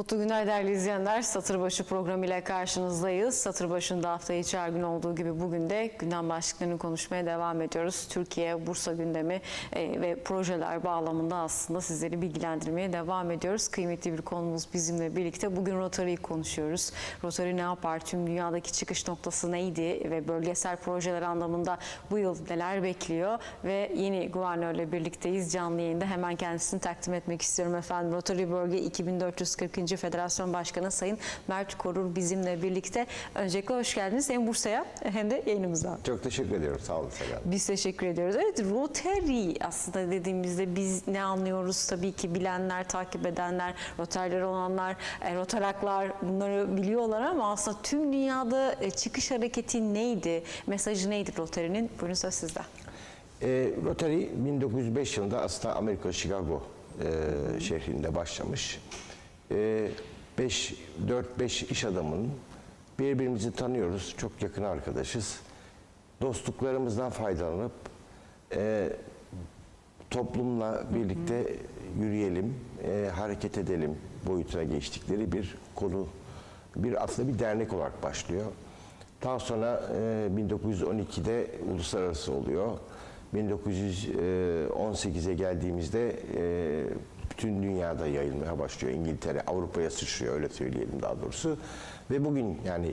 Mutlu günler değerli izleyenler. Satırbaşı programıyla karşınızdayız. Satır başında hafta içi her gün olduğu gibi bugün de gündem başlıklarını konuşmaya devam ediyoruz. Türkiye, Bursa gündemi e, ve projeler bağlamında aslında sizleri bilgilendirmeye devam ediyoruz. Kıymetli bir konumuz bizimle birlikte. Bugün Rotary'yi konuşuyoruz. Rotary ne yapar? Tüm dünyadaki çıkış noktası neydi? Ve bölgesel projeler anlamında bu yıl neler bekliyor? Ve yeni guvernörle birlikteyiz. Canlı yayında hemen kendisini takdim etmek istiyorum efendim. Rotary Bölge 2440. Federasyon Başkanı Sayın Mert Korur bizimle birlikte. Öncelikle hoş geldiniz hem Bursa'ya hem de yayınımıza. Çok teşekkür ediyorum. Sağ olun Selen. Biz teşekkür ediyoruz. Evet Rotary aslında dediğimizde biz ne anlıyoruz tabii ki bilenler, takip edenler, Rotary'ler olanlar, e, Rotaraklar bunları biliyorlar ama aslında tüm dünyada e, çıkış hareketi neydi? Mesajı neydi Rotary'nin? Buyurun söz sizde. E, Rotary 1905 yılında aslında Amerika Chicago e, şehrinde başlamış. E, 5 4-5 iş adamının birbirimizi tanıyoruz. Çok yakın arkadaşız. Dostluklarımızdan faydalanıp e, toplumla birlikte yürüyelim, e, hareket edelim boyutuna geçtikleri bir konu, bir aslında bir dernek olarak başlıyor. Daha sonra e, 1912'de uluslararası oluyor. 1918'e geldiğimizde e, bütün dünyada yayılmaya başlıyor. İngiltere, Avrupa'ya sıçrıyor öyle söyleyelim daha doğrusu. Ve bugün yani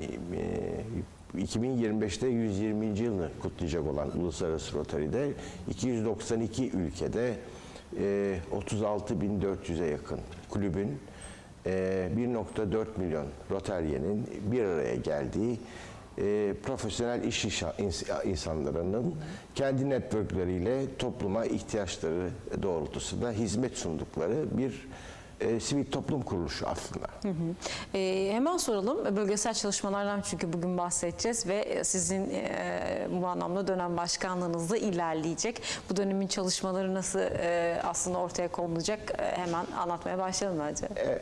e, 2025'te 120. yılını kutlayacak olan Uluslararası Rotary'de 292 ülkede e, 36.400'e yakın kulübün e, 1.4 milyon Rotarye'nin bir araya geldiği e, profesyonel iş insanlarının kendi networkleriyle topluma ihtiyaçları doğrultusunda hizmet sundukları bir e, sivil toplum kuruluşu aslında. Ee, hemen soralım bölgesel çalışmalardan çünkü bugün bahsedeceğiz ve sizin e, bu anlamda dönem başkanlığınızda ilerleyecek. Bu dönemin çalışmaları nasıl e, aslında ortaya konulacak E, hemen anlatmaya başlayalım bence. E,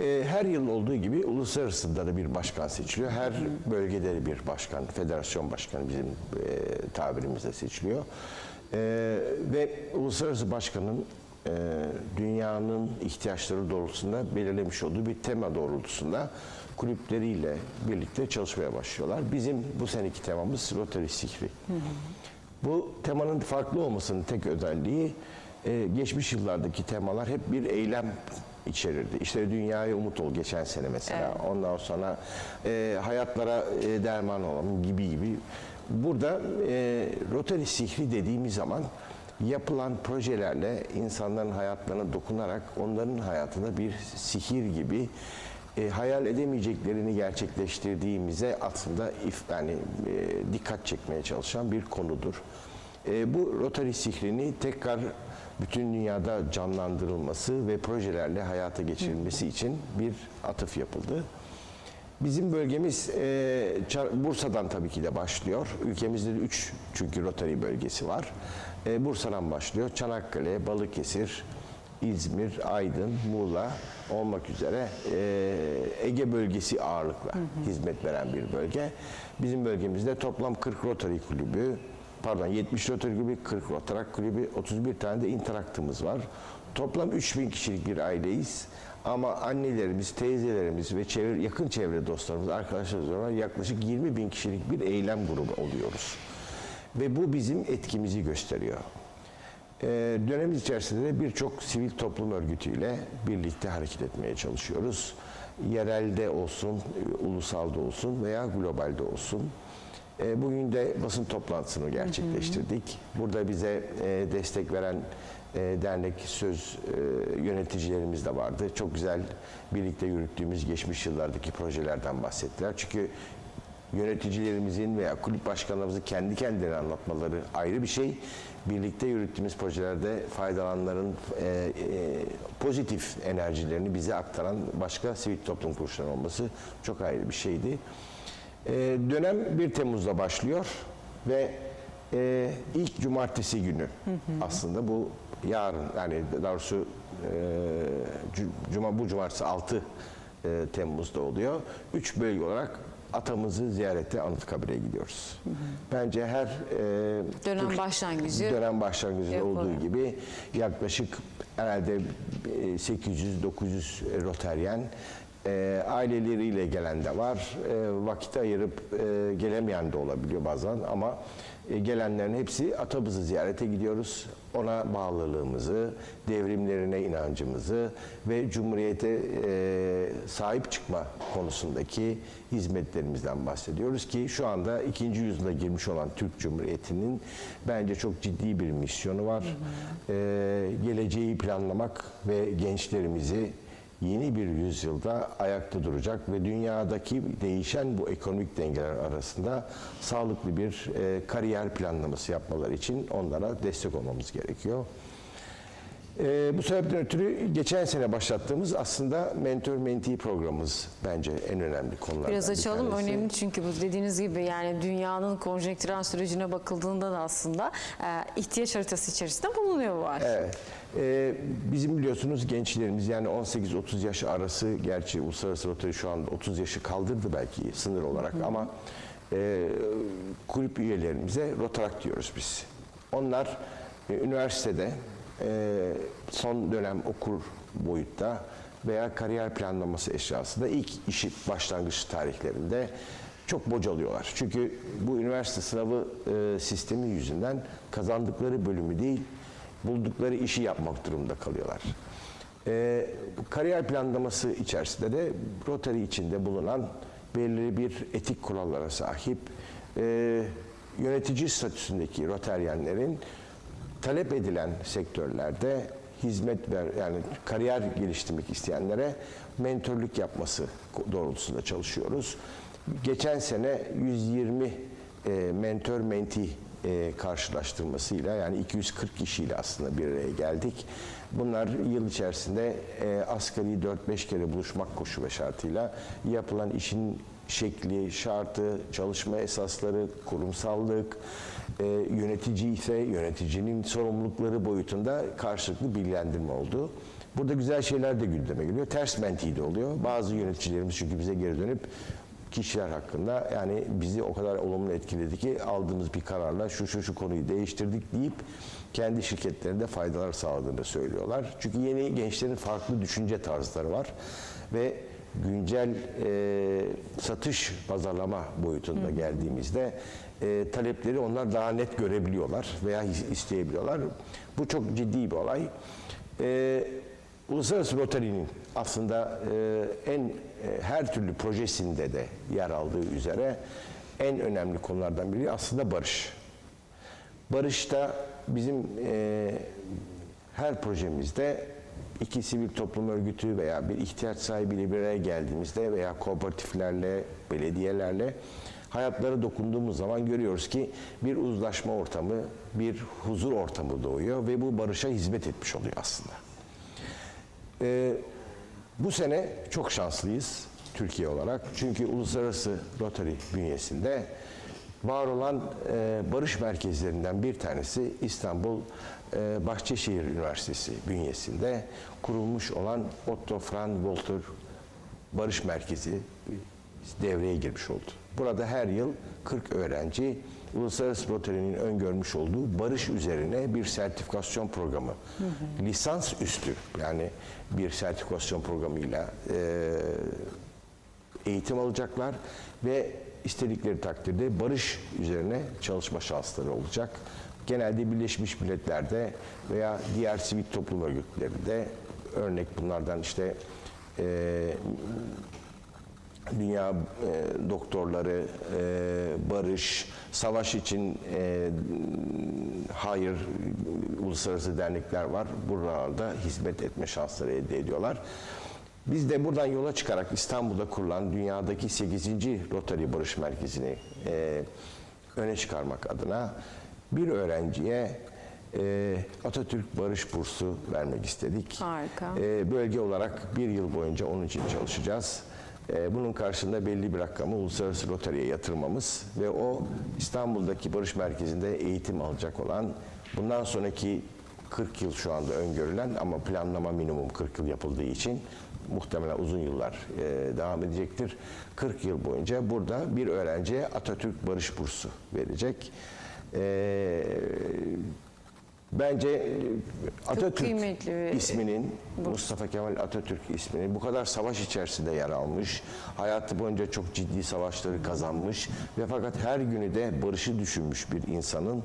e, her yıl olduğu gibi uluslararasında da bir başkan seçiliyor. Her bölgede de bir başkan, federasyon başkanı bizim e, tabirimizde seçiliyor. E, ve uluslararası başkanın e, dünyanın ihtiyaçları doğrultusunda belirlemiş olduğu bir tema doğrultusunda kulüpleriyle birlikte çalışmaya başlıyorlar. Bizim bu seneki temamız Rotary Sihri. Bu temanın farklı olmasının tek özelliği e, geçmiş yıllardaki temalar hep bir eylem içerirdi. İşte dünyaya umut ol geçen sene mesela. Ondan sonra e, hayatlara e, derman olalım gibi gibi. Burada e, Rotary Sihri dediğimiz zaman yapılan projelerle insanların hayatlarına dokunarak onların hayatında bir sihir gibi e, hayal edemeyeceklerini gerçekleştirdiğimize aslında if, yani e, dikkat çekmeye çalışan bir konudur. E, bu Rotary sihrini tekrar bütün dünyada canlandırılması ve projelerle hayata geçirilmesi için bir atıf yapıldı. Bizim bölgemiz e, Bursa'dan tabii ki de başlıyor. Ülkemizde de 3 çünkü Rotary bölgesi var. E, Bursa'dan başlıyor. Çanakkale, Balıkesir, İzmir, Aydın, Muğla olmak üzere e, Ege bölgesi ağırlıkla hizmet veren bir bölge. Bizim bölgemizde toplam 40 Rotary kulübü, pardon 70 Rotary kulübü, 40 Rotarak kulübü, 31 tane de interaktımız var. Toplam 3000 kişilik bir aileyiz. Ama annelerimiz, teyzelerimiz ve çevre, yakın çevre dostlarımız, arkadaşlarımız olarak yaklaşık 20 bin kişilik bir eylem grubu oluyoruz. Ve bu bizim etkimizi gösteriyor. Ee, dönemimiz içerisinde de birçok sivil toplum örgütüyle birlikte hareket etmeye çalışıyoruz. Yerelde olsun, e, ulusalda olsun veya globalde olsun. Ee, bugün de basın toplantısını gerçekleştirdik. Burada bize e, destek veren e, dernek söz e, yöneticilerimiz de vardı. Çok güzel birlikte yürüttüğümüz geçmiş yıllardaki projelerden bahsettiler. Çünkü yöneticilerimizin veya kulüp başkanlarımızın kendi kendilerine anlatmaları ayrı bir şey. Birlikte yürüttüğümüz projelerde faydalananların e, e, pozitif enerjilerini bize aktaran başka sivil toplum kuruluşları olması çok ayrı bir şeydi. E, dönem 1 Temmuz'da başlıyor ve e, ilk cumartesi günü aslında bu yarın yani daha doğrusu e, cu- cuma bu cumartesi 6 e, Temmuz'da oluyor. Üç bölge olarak atamızı ziyarete Anıtkabir'e gidiyoruz. Bence her e, Dönem Türk- başlangıcı dönem yapılıyor. olduğu gibi yaklaşık herhalde e, 800-900 Roteryen e, aileleriyle gelen de var. E, vakit ayırıp e, gelemeyen de olabiliyor bazen ama e, gelenlerin hepsi atamızı ziyarete gidiyoruz. Ona bağlılığımızı, devrimlerine inancımızı ve Cumhuriyete e, sahip çıkma konusundaki hizmetlerimizden bahsediyoruz ki şu anda ikinci yüzyıla girmiş olan Türk Cumhuriyeti'nin bence çok ciddi bir misyonu var. E, geleceği planlamak ve gençlerimizi yeni bir yüzyılda ayakta duracak ve dünyadaki değişen bu ekonomik dengeler arasında sağlıklı bir e, kariyer planlaması yapmaları için onlara destek olmamız gerekiyor. E, bu sebepten ötürü geçen sene başlattığımız aslında mentor mentee programımız bence en önemli konulardan Biraz bir açalım. tanesi. Önemli çünkü bu dediğiniz gibi yani dünyanın konjonktürel sürecine bakıldığında da aslında e, ihtiyaç haritası içerisinde bulunuyor var. Evet. Ee, bizim biliyorsunuz gençlerimiz yani 18-30 yaş arası gerçi uluslararası rotayı şu anda 30 yaşı kaldırdı belki sınır olarak ama e, kulüp üyelerimize rotarak diyoruz biz. Onlar e, üniversitede e, son dönem okur boyutta veya kariyer planlaması eşyasında ilk işi başlangıç tarihlerinde çok bocalıyorlar. Çünkü bu üniversite sınavı e, sistemi yüzünden kazandıkları bölümü değil, buldukları işi yapmak durumunda kalıyorlar. Bu kariyer planlaması içerisinde de Rotary içinde bulunan belirli bir etik kurallara sahip e, yönetici statüsündeki Rotaryenlerin talep edilen sektörlerde hizmet ver yani kariyer geliştirmek isteyenlere mentorluk yapması doğrultusunda çalışıyoruz. Geçen sene 120 e, mentor menti e, karşılaştırmasıyla yani 240 kişiyle aslında bir araya geldik. Bunlar yıl içerisinde e, asgari 4-5 kere buluşmak koşu ve şartıyla yapılan işin şekli, şartı, çalışma esasları, kurumsallık, e, yönetici ise yöneticinin sorumlulukları boyutunda karşılıklı bilgilendirme oldu. Burada güzel şeyler de gündeme geliyor. Ters menti de oluyor. Bazı yöneticilerimiz çünkü bize geri dönüp kişiler hakkında yani bizi o kadar olumlu etkiledi ki aldığımız bir kararla şu şu şu konuyu değiştirdik deyip kendi şirketlerinde faydalar sağladığını söylüyorlar. Çünkü yeni gençlerin farklı düşünce tarzları var ve güncel e, satış pazarlama boyutunda geldiğimizde e, talepleri onlar daha net görebiliyorlar veya is- isteyebiliyorlar. Bu çok ciddi bir olay. E, Uluslararası Rotary'nin aslında e, en e, her türlü projesinde de yer aldığı üzere en önemli konulardan biri aslında barış. Barışta bizim e, her projemizde iki sivil toplum örgütü veya bir ihtiyaç sahibiyle bir araya geldiğimizde veya kooperatiflerle, belediyelerle hayatlara dokunduğumuz zaman görüyoruz ki bir uzlaşma ortamı, bir huzur ortamı doğuyor ve bu barışa hizmet etmiş oluyor aslında. Ee, bu sene çok şanslıyız Türkiye olarak. Çünkü Uluslararası Rotary bünyesinde var olan e, barış merkezlerinden bir tanesi İstanbul Bahçeşehir Üniversitesi bünyesinde kurulmuş olan Otto Frank Walter Barış Merkezi devreye girmiş oldu. Burada her yıl 40 öğrenci Uluslararası Rotary'nin öngörmüş olduğu barış üzerine bir sertifikasyon programı, lisans üstü yani bir sertifikasyon programıyla e, eğitim alacaklar ve istedikleri takdirde barış üzerine çalışma şansları olacak. Genelde Birleşmiş Milletler'de veya diğer sivil toplum örgütlerinde örnek bunlardan işte e, Dünya e, Doktorları, e, Barış, Savaş için e, hayır uluslararası dernekler var. Buralarda hizmet etme şansları elde ediyorlar. Biz de buradan yola çıkarak İstanbul'da kurulan dünyadaki 8. Rotary Barış Merkezi'ni e, öne çıkarmak adına bir öğrenciye e, Atatürk Barış Bursu vermek istedik. Harika. E, bölge olarak bir yıl boyunca onun için çalışacağız. E, bunun karşılığında belli bir rakamı Uluslararası Rotary'e yatırmamız ve o İstanbul'daki Barış Merkezi'nde eğitim alacak olan bundan sonraki 40 yıl şu anda öngörülen ama planlama minimum 40 yıl yapıldığı için muhtemelen uzun yıllar e, devam edecektir. 40 yıl boyunca burada bir öğrenciye Atatürk Barış Bursu verecek. E, bence e, Atatürk isminin Mustafa Kemal Atatürk isminin bu kadar savaş içerisinde yer almış, hayatı boyunca çok ciddi savaşları kazanmış ve fakat her günü de barışı düşünmüş bir insanın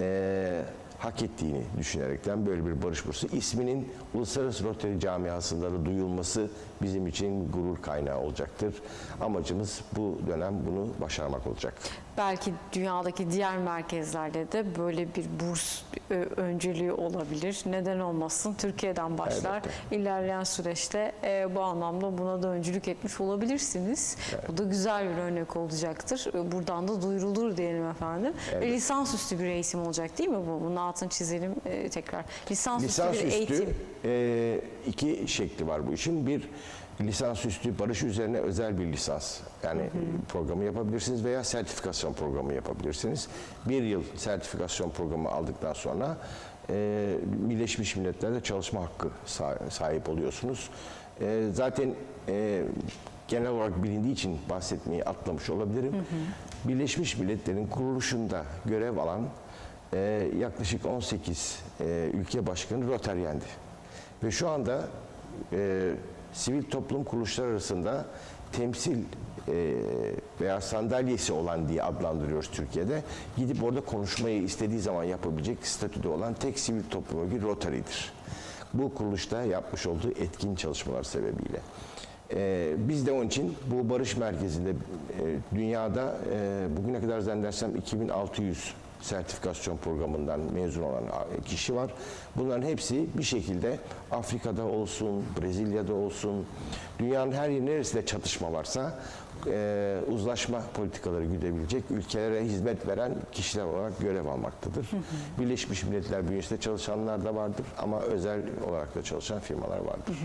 eee, hak ettiğini düşünerekten böyle bir barış bursu isminin uluslararası Rotary camiasında da duyulması bizim için gurur kaynağı olacaktır. Amacımız bu dönem bunu başarmak olacak. Belki dünyadaki diğer merkezlerde de böyle bir burs e, önceliği olabilir. Neden olmasın? Türkiye'den başlar. Elbette. İlerleyen süreçte e, bu anlamda buna da öncülük etmiş olabilirsiniz. Bu da güzel bir örnek olacaktır. E, Buradan da duyurulur diyelim efendim. Ve lisansüstü bir eğitim olacak değil mi bu? Bunun altını çizelim e, tekrar. Lisansüstü bir Lisansüstü eğitim. e, iki şekli var bu işin. Bir lisansüstü barış üzerine özel bir lisans yani programı yapabilirsiniz veya sertifikasyon programı yapabilirsiniz. Bir yıl sertifikasyon programı aldıktan sonra e, Birleşmiş Milletler'de çalışma hakkı sa- sahip oluyorsunuz. E, zaten e, genel olarak bilindiği için bahsetmeyi atlamış olabilirim. Birleşmiş Milletler'in kuruluşunda görev alan e, yaklaşık 18 e, ülke başkanı Rotaryendi. Ve şu anda e, sivil toplum kuruluşları arasında temsil e, veya sandalyesi olan diye adlandırıyoruz Türkiye'de. Gidip orada konuşmayı istediği zaman yapabilecek statüde olan tek sivil toplum örgütü Rotary'dir. Bu kuruluşta yapmış olduğu etkin çalışmalar sebebiyle. Ee, biz de onun için bu barış merkezinde e, dünyada e, bugüne kadar zannedersem 2600 sertifikasyon programından mezun olan kişi var. Bunların hepsi bir şekilde Afrika'da olsun, Brezilya'da olsun, dünyanın her yeri neresinde çatışma varsa e, uzlaşma politikaları güdebilecek ülkelere hizmet veren kişiler olarak görev almaktadır. Birleşmiş Milletler bünyesinde çalışanlar da vardır ama özel olarak da çalışan firmalar vardır.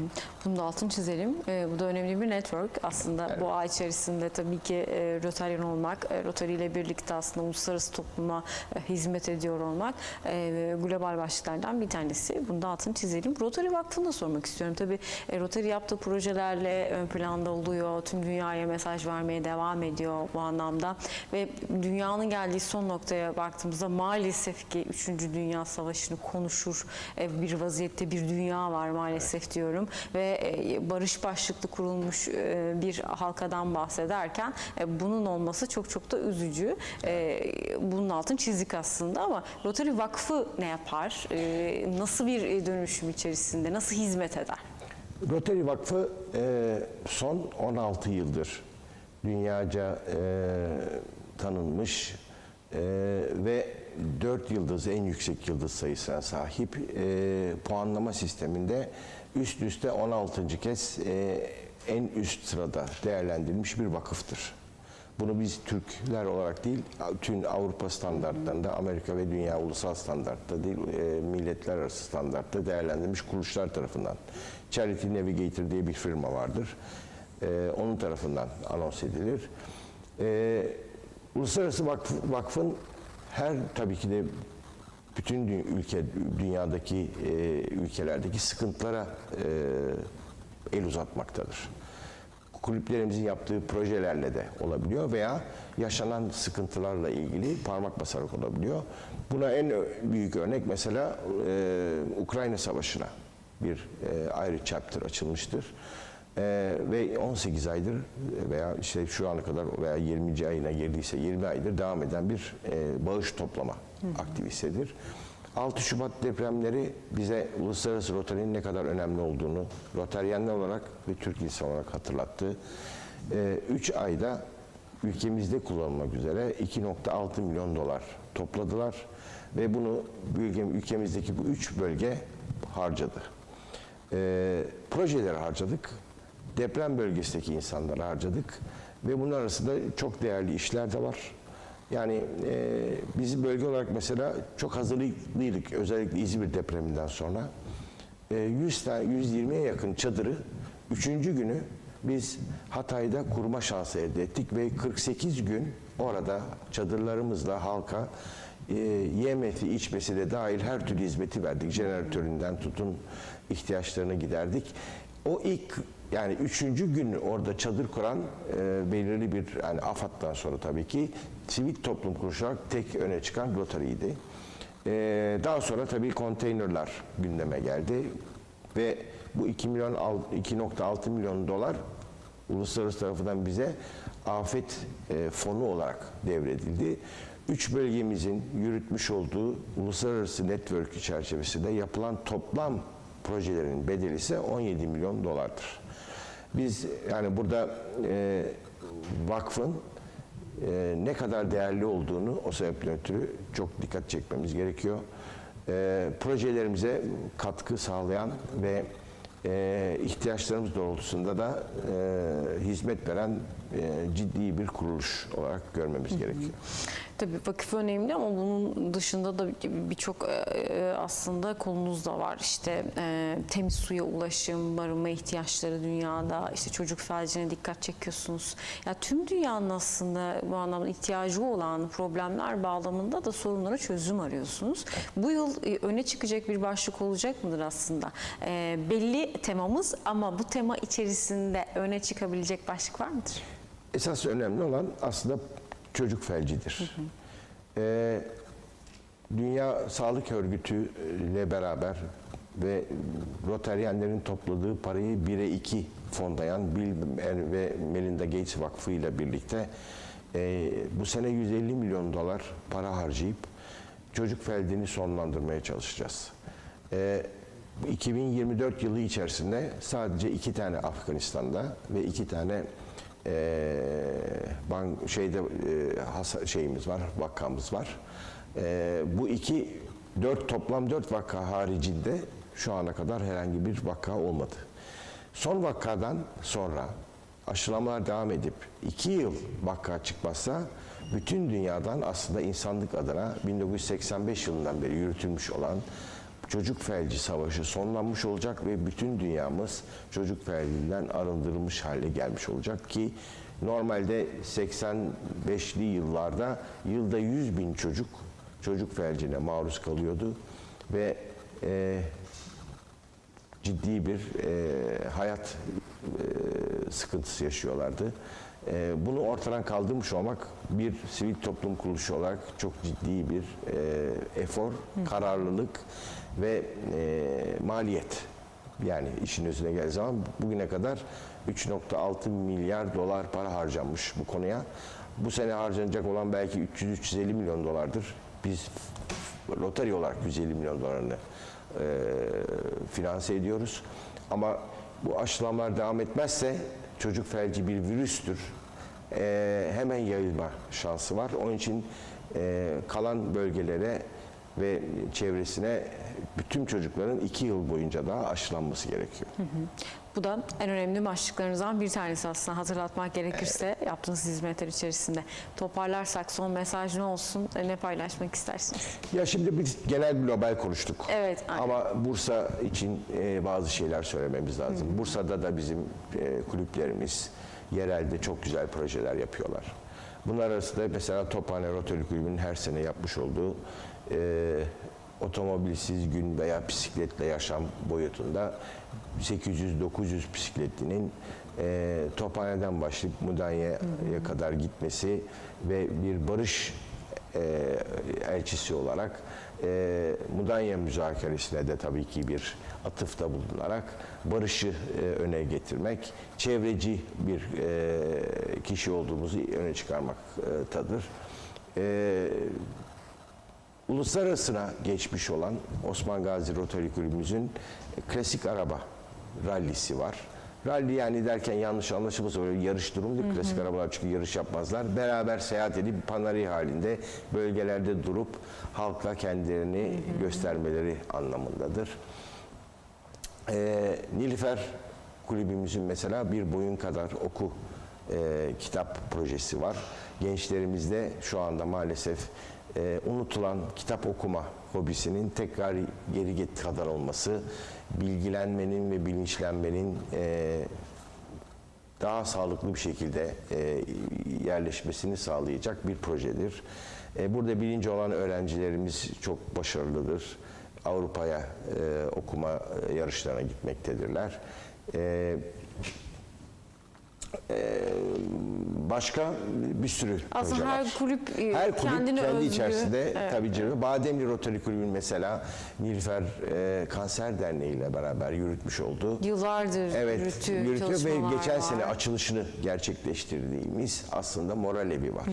Bunu da altını çizelim. Ee, bu da önemli bir network. Aslında bu ay içerisinde tabii ki e, Rotarian olmak, e, Rotary ile birlikte aslında uluslararası topluma e, hizmet ediyor olmak e, global başlıklardan bir tanesi. Bunu da altını çizelim. Rotary Vakfı'nı da sormak istiyorum. Tabii e, Rotary yaptığı projelerle ön planda oluyor. Tüm dünyaya mesaj vermeye devam ediyor bu anlamda. Ve dünyanın geldiği son noktaya baktığımızda maalesef ki 3. Dünya Savaşı'nı konuşur e, bir vaziyette bir dünya var maalesef diyorum. Ve e, barış başlıklı kurulmuş e, bir halkadan bahsederken bunun olması çok çok da üzücü. Bunun altını çizdik aslında ama Rotary Vakfı ne yapar? Nasıl bir dönüşüm içerisinde? Nasıl hizmet eder? Rotary Vakfı son 16 yıldır dünyaca e, tanınmış e, ve 4 yıldız en yüksek yıldız sayısına sahip e, puanlama sisteminde üst üste 16. kez e, en üst sırada değerlendirilmiş bir vakıftır. Bunu biz Türkler olarak değil, tüm Avrupa standartlarında, Amerika ve dünya ulusal standartta değil, e, milletler arası standartta değerlendirilmiş kuruluşlar tarafından. Charity Navigator diye bir firma vardır. E, onun tarafından anons edilir. E, Uluslararası Vakf, Vakfın her tabii ki de bütün dü- ülke dünyadaki e, ülkelerdeki sıkıntılara e, el uzatmaktadır kulüplerimizin yaptığı projelerle de olabiliyor veya yaşanan sıkıntılarla ilgili parmak basarak olabiliyor. Buna en büyük örnek mesela e, Ukrayna Savaşı'na bir e, ayrı chapter açılmıştır. E, ve 18 aydır veya işte şu ana kadar veya 20. ayına girdiyse 20 aydır devam eden bir e, bağış toplama aktivitesidir. 6 Şubat depremleri bize uluslararası Rotary'nin ne kadar önemli olduğunu Rotaryenler olarak ve Türk insan olarak hatırlattı. 3 ayda ülkemizde kullanılmak üzere 2.6 milyon dolar topladılar ve bunu ülke- ülkemizdeki bu üç bölge harcadı. E, projeleri harcadık, deprem bölgesindeki insanları harcadık ve bunun arasında çok değerli işler de var. Yani e, biz bölge olarak mesela çok hazırlıklıydık. Özellikle İzmir depreminden sonra. E, 100 tane, 120'ye yakın çadırı üçüncü günü biz Hatay'da kurma şansı elde ettik ve 48 gün orada çadırlarımızla halka e, yemesi, içmesi de dahil her türlü hizmeti verdik. Jeneratöründen tutun ihtiyaçlarını giderdik. O ilk yani üçüncü gün orada çadır kuran e, belirli bir yani AFAD'dan sonra tabii ki sivil toplum kuruluşu tek öne çıkan Rotary'ydi. E, daha sonra tabii konteynerler gündeme geldi ve bu 2 milyon al- 2.6 milyon dolar uluslararası tarafından bize afet e, fonu olarak devredildi. Üç bölgemizin yürütmüş olduğu uluslararası network çerçevesinde yapılan toplam projelerin bedeli ise 17 milyon dolardır. Biz yani burada e, vakfın e, ne kadar değerli olduğunu o sebeple ötürü çok dikkat çekmemiz gerekiyor. E, projelerimize katkı sağlayan ve e, ihtiyaçlarımız doğrultusunda da e, hizmet veren e, ciddi bir kuruluş olarak görmemiz gerekiyor. Tabii vakıf önemli ama bunun dışında da birçok e, aslında kolunuz da var. İşte e, temiz suya ulaşım, barınma ihtiyaçları dünyada, işte çocuk felcine dikkat çekiyorsunuz. Ya tüm dünyanın aslında bu anlamda ihtiyacı olan problemler bağlamında da sorunlara çözüm arıyorsunuz. Bu yıl e, öne çıkacak bir başlık olacak mıdır aslında? E, belli temamız ama bu tema içerisinde öne çıkabilecek başlık var mıdır? Esas önemli olan aslında çocuk felcidir. Ee, Dünya Sağlık Örgütü ile beraber ve Rotaryenlerin topladığı parayı 1'e 2 fonlayan Bill ve Melinda Gates Vakfı ile birlikte e, bu sene 150 milyon dolar para harcayıp çocuk felcini sonlandırmaya çalışacağız. Ee, 2024 yılı içerisinde sadece iki tane Afganistan'da ve iki tane e, bank şeyde e, hasa- şeyimiz var, vakamız var. E, bu iki dört toplam dört vaka haricinde şu ana kadar herhangi bir vaka olmadı. Son vakadan sonra aşılamalar devam edip iki yıl vaka çıkmazsa bütün dünyadan aslında insanlık adına 1985 yılından beri yürütülmüş olan çocuk felci savaşı sonlanmış olacak ve bütün dünyamız çocuk felcinden arındırılmış hale gelmiş olacak ki normalde 85'li yıllarda yılda 100 bin çocuk çocuk felcine maruz kalıyordu ve e, ciddi bir e, hayat e, sıkıntısı yaşıyorlardı. E, bunu ortadan kaldırmış olmak bir sivil toplum kuruluşu olarak çok ciddi bir e, efor, kararlılık ve e, maliyet. Yani işin özüne geldiği zaman bugüne kadar 3.6 milyar dolar para harcanmış bu konuya. Bu sene harcanacak olan belki 300-350 milyon dolardır. Biz Rotary olarak 150 milyon dolarını e, finanse ediyoruz. Ama bu aşılamalar devam etmezse çocuk felci bir virüstür. E, hemen yayılma şansı var. Onun için e, kalan bölgelere ve çevresine bütün çocukların iki yıl boyunca daha aşılanması gerekiyor. Bu da en önemli başlıklarınızdan bir tanesi aslında hatırlatmak gerekirse yaptığınız hizmetler içerisinde. Toparlarsak son mesaj ne olsun, ne paylaşmak istersiniz? Ya şimdi biz genel global konuştuk. Evet, aynen. Ama Bursa için e, bazı şeyler söylememiz lazım. Bursa'da da bizim e, kulüplerimiz yerelde çok güzel projeler yapıyorlar. Bunlar arasında mesela Tophane Rotary Kulübü'nün her sene yapmış olduğu e, otomobilsiz gün veya bisikletle yaşam boyutunda 800-900 bisikletlinin e, Tophane'den başlayıp Mudanya'ya kadar gitmesi ve bir barış e, elçisi olarak e, Mudanya müzakeresine de tabii ki bir atıfta bulunarak barışı e, öne getirmek, çevreci bir e, kişi olduğumuzu öne çıkarmaktadır. E, uluslararasına geçmiş olan Osman Gazi Rotary Kulübümüzün klasik araba rallisi var. Rally yani derken yanlış anlaşılması öyle yarış durum değil. Klasik arabalar çünkü yarış yapmazlar. Beraber seyahat edip panari halinde bölgelerde durup halkla kendilerini göstermeleri anlamındadır. Ee, Nilüfer kulübümüzün mesela bir boyun kadar oku e, kitap projesi var. Gençlerimizde şu anda maalesef e, unutulan kitap okuma hobisinin tekrar geri get kadar olması, bilgilenmenin ve bilinçlenmenin e, daha sağlıklı bir şekilde e, yerleşmesini sağlayacak bir projedir. E, burada birinci olan öğrencilerimiz çok başarılıdır. Avrupa'ya e, okuma yarışlarına gitmektedirler. E, e, başka bir sürü Aslında proje her var. kulüp, e, her kulüp kendine kendi özgü, içerisinde evet. tabii canım. Bademli Rotary Kulübü'nün mesela Nilüfer e, Kanser Derneği ile beraber yürütmüş olduğu Yıllardır Evet, yürütü, yürütüyor ve geçen var. sene açılışını gerçekleştirdiğimiz aslında moral evi var.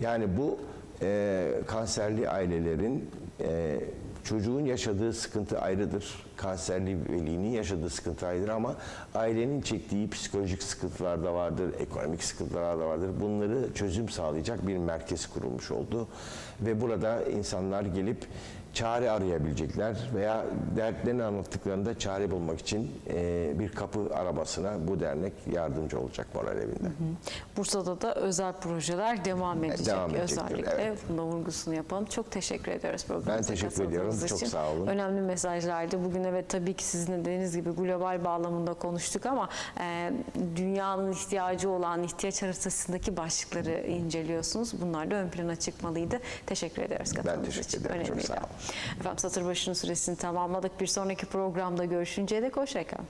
Yani bu e, kanserli ailelerin e, çocuğun yaşadığı sıkıntı ayrıdır. Kanserli velinin yaşadığı sıkıntı ayrıdır ama ailenin çektiği psikolojik sıkıntılar da vardır, ekonomik sıkıntılar da vardır. Bunları çözüm sağlayacak bir merkez kurulmuş oldu. Ve burada insanlar gelip çare arayabilecekler veya dertlerini anlattıklarında çare bulmak için e, bir kapı arabasına bu dernek yardımcı olacak moral evinde. Bursa'da da özel projeler devam edecek. devam edecektir, Özellikle evet. bunda vurgusunu yapalım. Çok teşekkür ediyoruz Ben teşekkür ediyorum. katıldığınız Çok için. sağ olun. Önemli mesajlardı. Bugün evet tabii ki sizin de dediğiniz gibi global bağlamında konuştuk ama e, dünyanın ihtiyacı olan ihtiyaç haritasındaki başlıkları inceliyorsunuz. Bunlar da ön plana çıkmalıydı. Teşekkür ediyoruz katıldığınız teşekkür için. ederim. Çok sağ olun. Efendim satır başının süresini tamamladık. Bir sonraki programda görüşünceye dek hoşçakalın.